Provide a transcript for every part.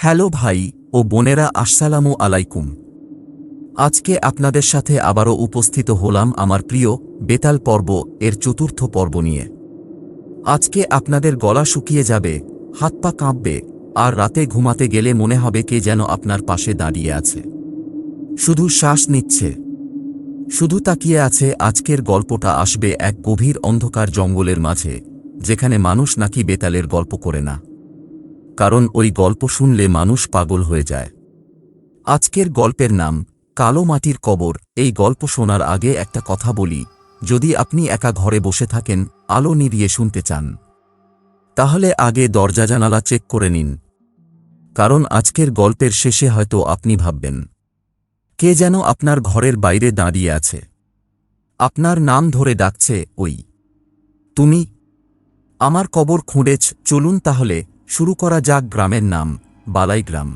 Hello ভাই ও বোনেরা, আসসালামু আলাইকুম। আজকে আপনাদের সাথে আবারও উপস্থিত হলাম আমার প্রিয় বেতাল পর্ব এর চতুর্থ পর্ব নিয়ে। আজকে আপনাদের গলা শুকিয়ে যাবে, হাত পা কাঁপবে, আর রাতে ঘুমাতে গেলে মনে হবে কে যেন আপনার পাশে দাঁড়িয়ে আছে। শুধু শ্বাস নিচ্ছে। শুধু তাকিয়ে আছে আজকের গল্পটা আসবে এক গভীর অন্ধকার জঙ্গলের মাঝে, যেখানে মানুষ নাকি বেতালের গল্প করে না। কারণ ওই গল্প শুনলে মানুষ পাগল হয়ে যায়। আজকের গল্পের নাম, কালো মাটির কবর। এই গল্প শোনার আগে একটা কথা বলি। যদি আপনি একা ঘরে বসে থাকেন, আলো নিভিয়ে শুনতে চান। তাহলে আগে দরজা জানালা চেক করে নিন। কারণ আজকের গল্পের শেষে হয়তো আপনি ভাববেন, কে যেন আপনার ঘরের বাইরে দাঁড়িয়ে আছে। আপনার নাম ধরে ডাকছে, ওই, তুমি, আমার কবর খুঁড়েছ, চলুন তাহলে। শুরু করা যাক গ্রামের নাম, বালাই গ্রাম।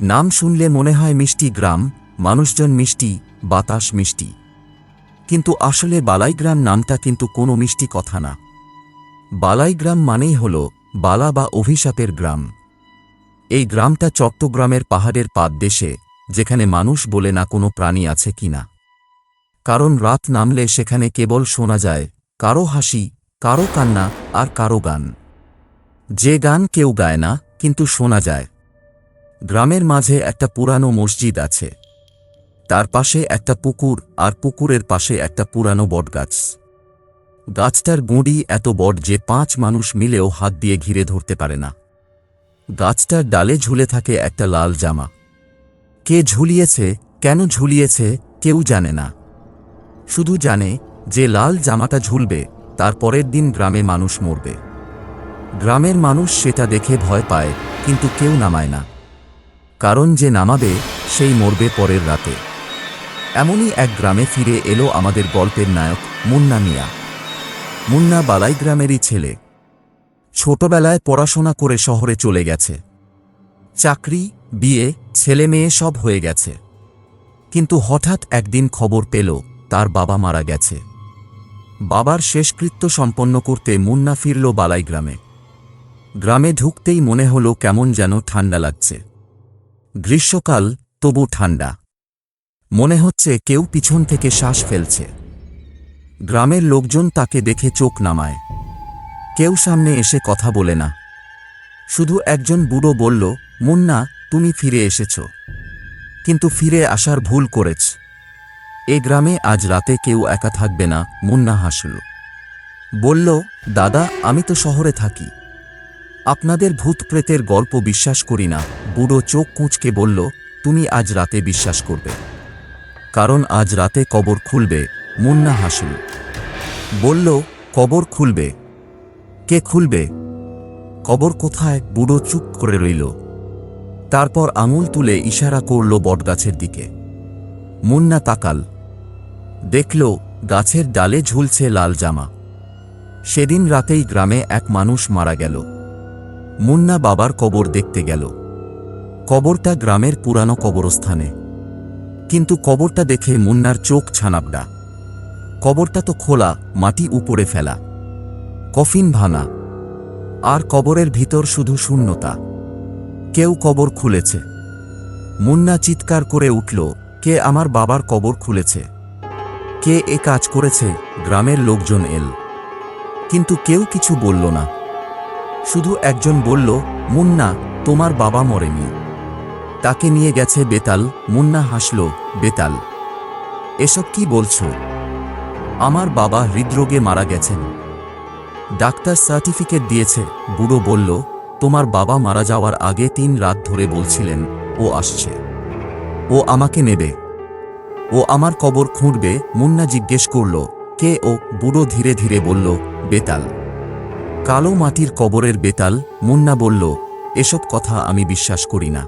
নাম শুনলে মনে হয় মিষ্টি গ্রাম, মানুষজন মিষ্টি, বাতাস মিষ্টি। কিন্তু আসলে বালাইগ্রাম নামটা কিন্তু কোনো মিষ্টি কথা না। বালাইগ্রাম মানেই হল বালা বা অভিশাপের গ্রাম। এই গ্রামটা চট্টগ্রামের পাহাড়ের পাদদেশে, যেখানে মানুষ বলে না কোনো প্রাণী আছে কিনা কারণ রাত নামলে সেখানে কেবল শোনা যায়, কারও হাসি, কারও কান্না, আর কারও গান। যে গান কেউ গায় না, কিন্তু শোনা যায়। গ্রামের মাঝে একটা পুরানো মসজিদ আছে। তার পাশে একটা পুকুর, আর পুকুরের পাশে একটা পুরানো বটগাছ। গাছটার গুঁড়ি এত বড় যে পাঁচ মানুষ মিলেও হাত দিয়ে ঘিরে ধরতে পারে না। গাছটার ডালে ঝুলে থাকে একটা লাল জামা। কে ঝুলিয়েছে, কেন ঝুলিয়েছে, কেউ জানে না। শুধু জানে যে লাল জামাটা ঝুলবে, তার পরের দিন গ্রামে মানুষ মরবে। গ্রামের মানুষ সেটা দেখে ভয় পায়, কিন্তু কেউ নামায় না। কারণ যে নামাবে, সেই মরবে পরের রাতে। এমনই এক গ্রামে ফিরে এলো আমাদের গল্পের নায়ক মুন্না মিয়া। মুন্না বালাই গ্রামেরই ছেলে। ছোটবেলায় পড়াশোনা করে শহরে চলে গেছে। চাকরি, বিয়ে, ছেলে মেয়ে সব হয়ে গেছে। কিন্তু হঠাৎ একদিন খবর পেল, তার বাবা মারা গেছে। বাবার শেষকৃত্য সম্পন্ন করতে মুন্না ফিরল বালাই গ্রামে। গ্রামে ঢুকতেই মনে হলো কেমন যেন ঠান্ডা লাগছে। গ্রীষ্মকাল, তবু ঠান্ডা। মনে হচ্ছে কেউ পিছন থেকে শ্বাস ফেলছে। গ্রামের লোকজন তাকে দেখে চোখ নামায়। কেউ সামনে এসে কথা বলে না। শুধু একজন বুড়ো বলল, মুন্না, তুমি ফিরে এসেছ। কিন্তু ফিরে আসার ভুল করেছ। এ গ্রামে আজ রাতে কেউ একা থাকবে না। মুন্না হাসল। বলল, দাদা, আমি তো শহরে থাকি। আপনাদের ভূত প্রেতের গল্প বিশ্বাস করি না। বুড়ো চোখ কুঁচকে বলল, তুমি আজ রাতে বিশ্বাস করবে। কারণ আজ রাতে কবর খুলবে, মুন্না হাসল। বলল, কবর খুলবে। কে খুলবে? কবর কোথায়? বুড়ো চুপ করে রইল। তারপর আঙুল তুলে ইশারা করল বটগাছের দিকে। মুন্না তাকাল। দেখল, গাছের ডালে ঝুলছে লাল জামা। সেদিন রাতেই গ্রামে এক মানুষ মারা গেল। মুন্না বাবার কবর দেখতে গেল। কবরটা গ্রামের পুরানো কবরস্থানে। কিন্তু কবরটা দেখে মুন্নার চোখ ছানাবডা কবরটা তো খোলা, মাটি উপরে ফেলা। কফিন ভাঙা। আর কবরের ভিতর শুধু শূন্যতা। কেউ কবর খুলেছে। মুন্না চিৎকার করে উঠল, কে আমার বাবার কবর খুলেছে? কে এ কাজ করেছে? গ্রামের লোকজন এল। কিন্তু কেউ কিছু বলল না। শুধু একজন বলল, মুন্না, তোমার বাবা মরেনি। তাকে নিয়ে গেছে বেতাল, মুন্না হাসল, বেতাল, এসব কি বলছ? আমার বাবা হৃদরোগে মারা গেছেন। ডাক্তার সার্টিফিকেট দিয়েছে, বুড়ো বলল, তোমার বাবা মারা যাওয়ার আগে তিন রাত ধরে বলছিলেন, ও আসছে। ও আমাকে নেবে। ও আমার কবর খুঁড়বে। মুন্না জিজ্ঞেস করল, কে? ও বুড়ো ধীরে ধীরে বলল, বেতাল। কালো মাটির কবরের বেতাল, মুন্না বলল, এসব কথা আমি বিশ্বাস করি না।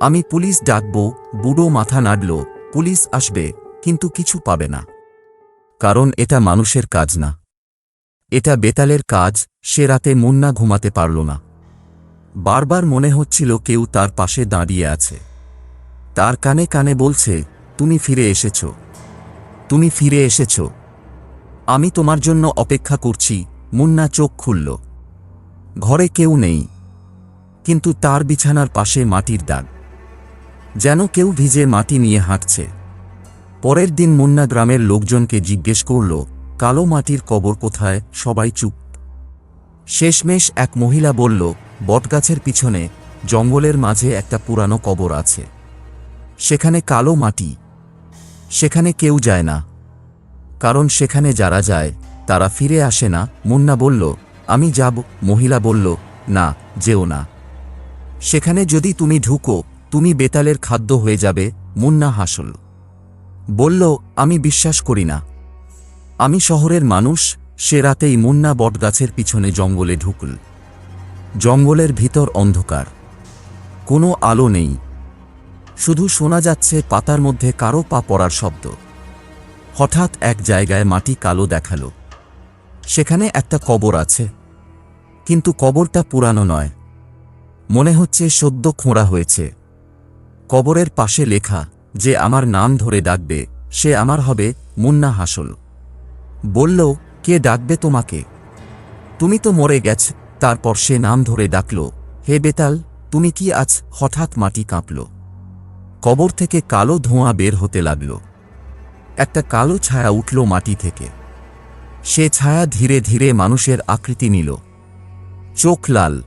আমি পুলিশ ডাকব, বুড়ো মাথা নাড়ল, পুলিশ আসবে, কিন্তু কিছু পাবে না। কারণ এটা মানুষের কাজ না। এটা বেতালের কাজ, সে রাতে মুন্না ঘুমাতে পারল না। বারবার মনে হচ্ছিল কেউ তার পাশে দাঁড়িয়ে আছে। তার কানে কানে বলছে, তুমি ফিরে এসেছ। তুমি ফিরে এসেছ। আমি তোমার জন্য অপেক্ষা করছি মুন্না চোখ খুলল। ঘরে কেউ নেই, কিন্তু তার বিছানার পাশে মাটির দাগ। যেন কেউ ভিজে মাটি নিয়ে হাঁটছে। পরের দিন মুন্না গ্রামের লোকজনকে জিজ্ঞেস করল, কালো মাটির কবর কোথায়? সবাই চুপ? শেষমেশ এক মহিলা বলল, বটগাছের পিছনে, জঙ্গলের মাঝে একটা পুরানো কবর আছে। সেখানে কালো মাটি। সেখানে কেউ যায় না। কারণ সেখানে যারা যায় তারা ফিরে আসে না। মুন্না বলল, আমি যাব। মহিলা বলল, না, যেও না। সেখানে যদি তুমি ঢুকো, তুমি বেতালের খাদ্য হয়ে যাবে। মুন্না হাসল। বলল, আমি বিশ্বাস করি না। আমি শহরের মানুষ। সে রাতেই মুন্না বটগাছের পিছনে জঙ্গলে ঢুকল। জঙ্গলের ভিতর অন্ধকার। কোনো আলো নেই। শুধু শোনা যাচ্ছে পাতার মধ্যে কারও পা পড়ার শব্দ। হঠাৎ এক জায়গায় মাটি কালো দেখাল। সেখানে একটা কবর আছে। কিন্তু কবরটা পুরানো নয়। মনে হচ্ছে সদ্য খোঁড়া হয়েছে। কবরের পাশে লেখা, যে আমার নাম ধরে ডাকবে, সে আমার হবে মুন্না হাসল। বলল, কে ডাকবে তোমাকে? তুমি তো মরে গেছ, তারপর সে নাম ধরে ডাকল, হে বেতাল, তুমি কি আজ হঠাৎ মাটি কাঁপল? কবর থেকে কালো ধোঁয়া বের হতে লাগল। একটা কালো ছায়া উঠল মাটি থেকে। সে ছায়া ধীরে ধীরে মানুষের আকৃতি নিল। চোখ লাল,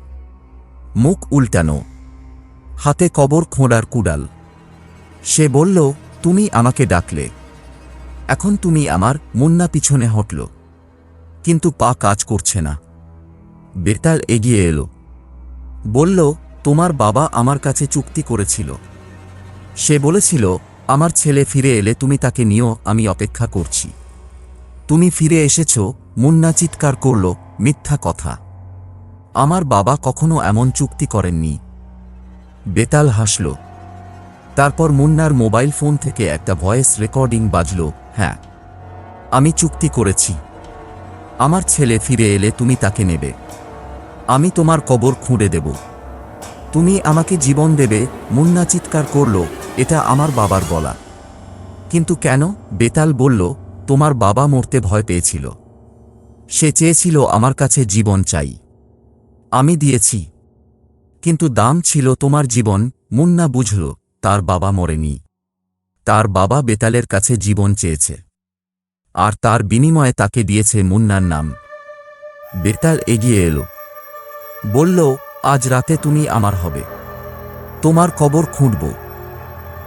মুখ উল্টানো, হাতে কবর খোঁড়ার কুড়াল। সে বলল, তুমি আমাকে ডাকলে। এখন তুমি আমার মুন্না পিছনে হটল। কিন্তু পা কাজ করছে না। বেতাল এগিয়ে এলো। বলল, তোমার বাবা আমার কাছে চুক্তি করেছিল। সে বলেছিল, আমার ছেলে ফিরে এলে তুমি তাকে নিও, আমি অপেক্ষা করছি তুমি ফিরে এসেছ, মুন্না চিৎকার করল, মিথ্যা কথা। আমার বাবা কখনো এমন চুক্তি করেননি। বেতাল হাসল। তারপর মুন্নার মোবাইল ফোন থেকে একটা ভয়েস রেকর্ডিং বাজল হ্যাঁ আমি চুক্তি করেছি। আমার ছেলে ফিরে এলে তুমি তাকে নেবে। আমি তোমার কবর খুঁড়ে দেব। তুমি আমাকে জীবন দেবে। মুন্না চিৎকার করল, এটা আমার বাবার বলা কিন্তু কেন? বেতাল বলল তোমার বাবা মরতে ভয় পেয়েছিল। সে চেয়েছিল, আমার কাছে জীবন চাই। আমি দিয়েছি। কিন্তু দাম ছিল তোমার জীবন, মুন্না বুঝল, তার বাবা মরেনি। তার বাবা বেতালের কাছে জীবন চেয়েছে। আর তার বিনিময়ে তাকে দিয়েছে মুন্নার নাম। বেতাল এগিয়ে এলো। বলল, আজ রাতে তুমি আমার হবে। তোমার কবর খুঁড়ব।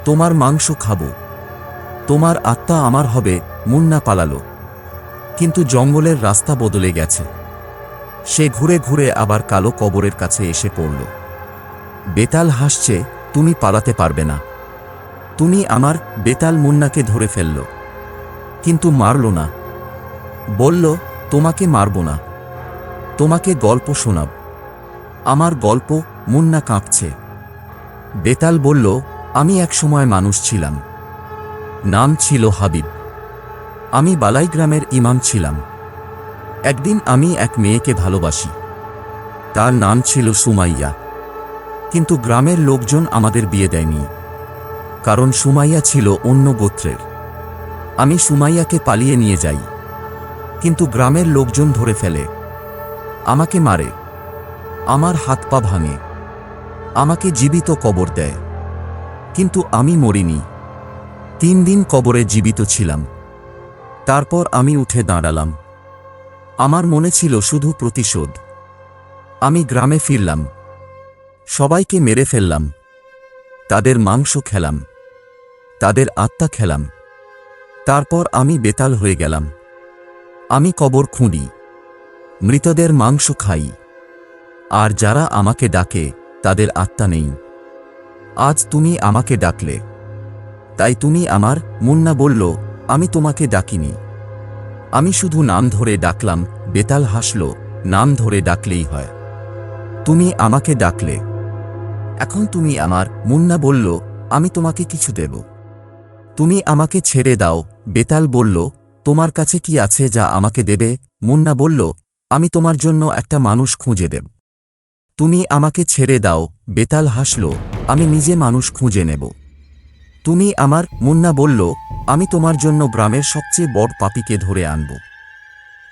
তোমার মাংস খাব। তোমার আত্মা আমার হবে, মুন্না পালালো। কিন্তু জঙ্গলের রাস্তা বদলে গেছে। সে ঘুরে ঘুরে আবার কালো কবরের কাছে এসে পড়ল। বেতাল হাসছে, তুমি পালাতে পারবে না। তুমি আমার বেতাল মুন্নাকে ধরে ফেলল। কিন্তু মারল না। বলল, তোমাকে মারব না। তোমাকে গল্প শোনাব। আমার গল্প মুন্না কাঁপছে। বেতাল বলল, আমি এক সময় মানুষ ছিলাম। নাম ছিল হাবিব। আমি বালাই গ্রামের ইমাম ছিলাম। একদিন আমি এক মেয়েকে ভালোবাসি। তার নাম ছিল সুমাইয়া। কিন্তু গ্রামের লোকজন আমাদের বিয়ে দেয়নি। কারণ সুমাইয়া ছিল অন্য গোত্রের। আমি সুমাইয়াকে পালিয়ে নিয়ে যাই। কিন্তু গ্রামের লোকজন ধরে ফেলে। আমাকে মারে। আমার হাত পা ভাঙে। আমাকে জীবিত কবর দেয়। কিন্তু আমি মরিনি। তিন দিন কবরে জীবিত ছিলাম। তারপর আমি উঠে দাঁড়ালাম। আমার মনে ছিল শুধু প্রতিশোধ। আমি গ্রামে ফিরলাম। সবাইকে মেরে ফেললাম। তাদের মাংস খেলাম। তাদের আত্মা খেলাম। তারপর আমি বেতাল হয়ে গেলাম। আমি কবর খুঁড়ি। মৃতদের মাংস খাই। আর যারা আমাকে ডাকে, তাদের আত্মা নেই। আজ তুমি আমাকে ডাকলে। তাই তুমি আমার মুন্না বলল, আমি তোমাকে ডাকিনি। আমি শুধু নাম ধরে ডাকলাম, বেতাল হাসল, নাম ধরে ডাকলেই হয়। তুমি আমাকে ডাকলে। এখন তুমি আমার মুন্না বলল, আমি তোমাকে কিছু দেব। তুমি আমাকে ছেড়ে দাও। বেতাল বলল, তোমার কাছে কি আছে যা আমাকে দেবে? মুন্না বলল, আমি তোমার জন্য একটা মানুষ খুঁজে দেব। তুমি আমাকে ছেড়ে দাও। বেতাল হাসল, আমি নিজে মানুষ খুঁজে নেব। তুমি আমার, মুন্না বলল, আমি তোমার জন্য গ্রামের সবচেয়ে বড় পাপিকে ধরে আনব।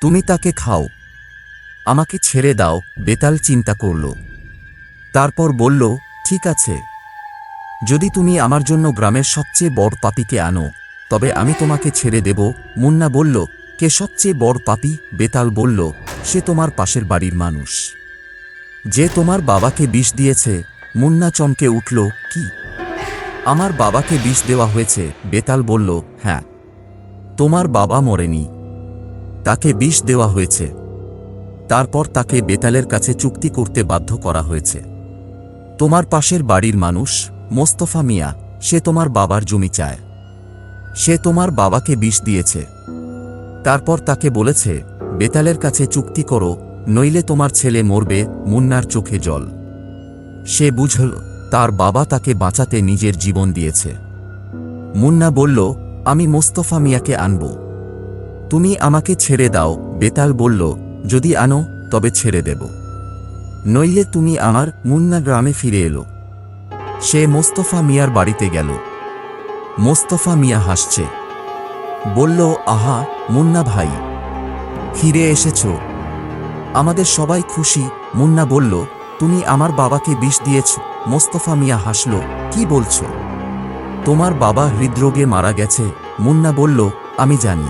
তুমি তাকে খাও। আমাকে ছেড়ে দাও, বেতাল চিন্তা করল। তারপর বলল, ঠিক আছে। যদি তুমি আমার জন্য গ্রামের সবচেয়ে বড় পাপিকে আনো, তবে আমি তোমাকে ছেড়ে দেব, মুন্না বলল, কে সবচেয়ে বড় পাপি? বেতাল বলল, সে তোমার পাশের বাড়ির মানুষ। যে তোমার বাবাকে বিষ দিয়েছে, মুন্না চমকে উঠল, কি? আমার বাবাকে বিষ দেওয়া হয়েছে, বেতাল বলল হ্যাঁ। তোমার বাবা মরেনি। তাকে বিষ দেওয়া হয়েছে। তারপর তাকে বেতালের কাছে চুক্তি করতে বাধ্য করা হয়েছে। তোমার পাশের বাড়ির মানুষ, মোস্তফা মিয়া, সে তোমার বাবার জমি চায়। সে তোমার বাবাকে বিষ দিয়েছে। তারপর তাকে বলেছে, বেতালের কাছে চুক্তি করো, নইলে তোমার ছেলে মরবে, মুন্নার চোখে জল। সে বুঝল তার বাবা তাকে বাঁচাতে নিজের জীবন দিয়েছে। মুন্না বলল, আমি মোস্তফা মিয়াকে আনব। তুমি আমাকে ছেড়ে দাও। বেতাল বলল, যদি আনো, তবে ছেড়ে দেব। নইলে তুমি আমার মুন্না গ্রামে ফিরে এলো। সে মোস্তফা মিয়ার বাড়িতে গেল। মোস্তফা মিয়া হাসছে। বলল, আহা, মুন্না ভাই, ফিরে এসেছ। আমাদের সবাই খুশি। মুন্না বলল, তুমি আমার বাবাকে বিষ দিয়েছ। মোস্তফা মিয়া হাসল, কি বলছ? তোমার বাবা হৃদরোগে মারা গেছে? মুন্না বলল, আমি জানি।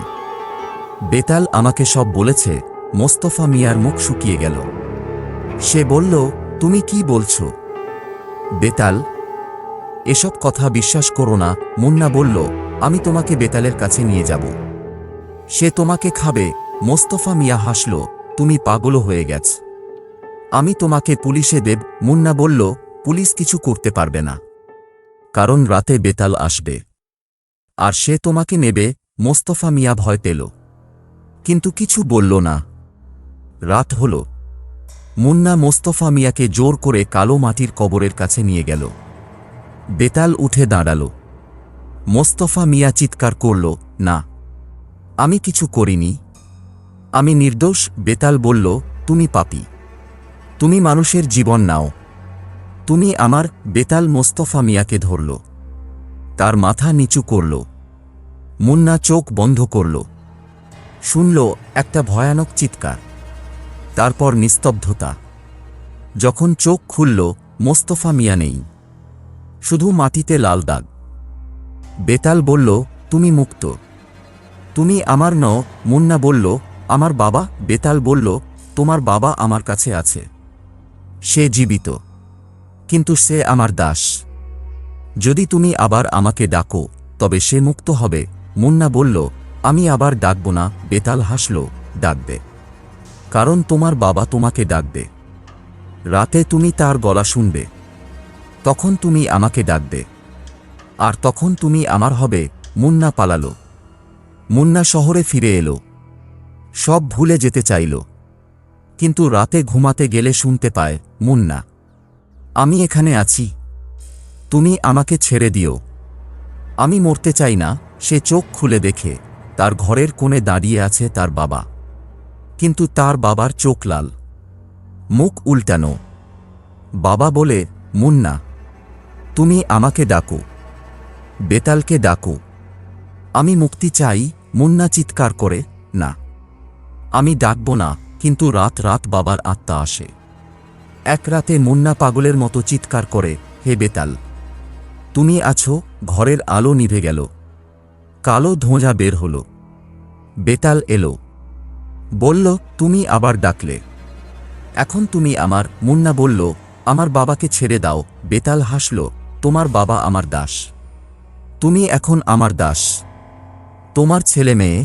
বেতাল আমাকে সব বলেছে, মোস্তফা মিয়ার মুখ শুকিয়ে গেল। সে বলল, তুমি কি বলছ? বেতাল, এসব কথা বিশ্বাস করো না। মুন্না বলল, আমি তোমাকে বেতালের কাছে নিয়ে যাব। সে তোমাকে খাবে। মোস্তফা মিয়া হাসল, তুমি পাগল হয়ে গেছ। আমি তোমাকে পুলিশে দেব। মুন্না বলল পুলিশ কিছু করতে পারবে না। কারণ রাতে বেতাল আসবে। আর সে তোমাকে নেবে, মোস্তফা মিয়া ভয় পেল। কিন্তু কিছু বলল না। রাত হল। মুন্না মোস্তফা মিয়াকে জোর করে কালো মাটির কবরের কাছে নিয়ে গেল। বেতাল উঠে দাঁড়াল। মোস্তফা মিয়া চিৎকার করল, না, আমি কিছু করিনি। আমি নির্দোষ, বেতাল বলল, তুমি পাপি। তুমি মানুষের জীবন নাও। তুমি আমার বেতাল মোস্তফা মিয়াকে ধরল। তার মাথা নিচু করল। মুন্না চোখ বন্ধ করল। শুনল একটা ভয়ানক চিৎকার। তারপর নিস্তব্ধতা। যখন চোখ খুলল, মোস্তফা মিয়া নেই। শুধু মাটিতে লাল দাগ। বেতাল বলল, তুমি মুক্ত। তুমি আমার ন মুন্না বলল, আমার বাবা? বেতাল বলল, তোমার বাবা আমার কাছে আছে। সে জীবিত। কিন্তু সে আমার দাস। যদি তুমি আবার আমাকে ডাকো, তবে সে মুক্ত হবে। মুন্না বলল, আমি আবার ডাকব না, বেতাল হাসল, ডাকবে। কারণ তোমার বাবা তোমাকে ডাকবে। রাতে তুমি তার গলা শুনবে। তখন তুমি আমাকে ডাকবে। আর তখন তুমি আমার হবে, মুন্না পালালো। মুন্না শহরে ফিরে এলো। সব ভুলে যেতে চাইল। কিন্তু রাতে ঘুমাতে গেলে শুনতে পায়, মুন্না। আমি এখানে আছি। তুমি আমাকে ছেড়ে দিও। আমি মরতে চাই না, সে চোখ খুলে দেখে, তার ঘরের কোণে দাঁড়িয়ে আছে তার বাবা। কিন্তু তার বাবার চোখ লাল। মুখ উল্টানো। বাবা বলে, মুন্না, তুমি আমাকে ডাকো। বেতালকে ডাকো। আমি মুক্তি চাই, মুন্না চিৎকার করে, না। আমি ডাকব না, কিন্তু রাত রাত বাবার আত্মা আসে। এক রাতে মুন্না পাগলের মতো চিৎকার করে, হে বেতাল, তুমি আছো, ঘরের আলো নিভে গেল। কালো ধোঁজা বের হল। বেতাল এলো। বলল, তুমি আবার ডাকলে। এখন তুমি আমার মুন্না বলল, আমার বাবাকে ছেড়ে দাও। বেতাল হাসল, তোমার বাবা আমার দাস। তুমি এখন আমার দাস। তোমার ছেলে মেয়ে,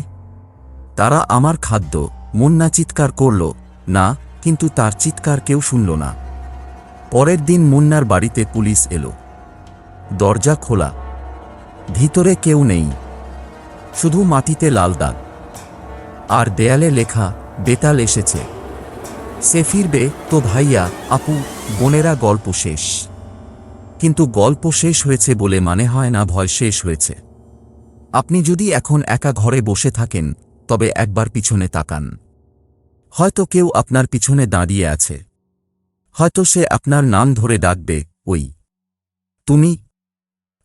তারা আমার খাদ্য। মুন্না চিৎকার করল, না কিন্তু তার চিৎকার কেউ শুনল না। পরের দিন মুন্নার বাড়িতে পুলিশ এলো। দরজা খোলা। ভিতরে কেউ নেই। শুধু মাটিতে লাল দাগ। আর দেয়ালে লেখা, বেতাল এসেছে। সে ফিরবে? তো ভাইয়া, আপু, বোনেরা গল্প শেষ। কিন্তু গল্প শেষ হয়েছে বলে মানে হয় না, ভয় শেষ হয়েছে। আপনি যদি এখন একা ঘরে বসে থাকেন, তবে একবার পিছনে তাকান। হয়তো কেউ আপনার পিছনে দাঁড়িয়ে আছে। হয়তো সে আপনার নাম ধরে ডাকবে, ওই। তুমি?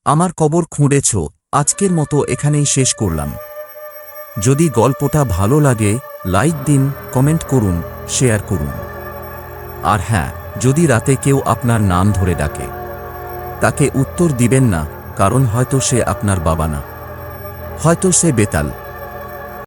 আমার কবর খুঁড়েছ, আজকের মতো এখানেই শেষ করলাম। যদি গল্পটা ভালো লাগে, লাইক দিন, কমেন্ট করুন, শেয়ার করুন। আর হ্যাঁ যদি রাতে কেউ আপনার নাম ধরে ডাকে, তাকে উত্তর দিবেন না, কারণ হয়তো সে আপনার বাবা না। হয়তো সে বেতাল।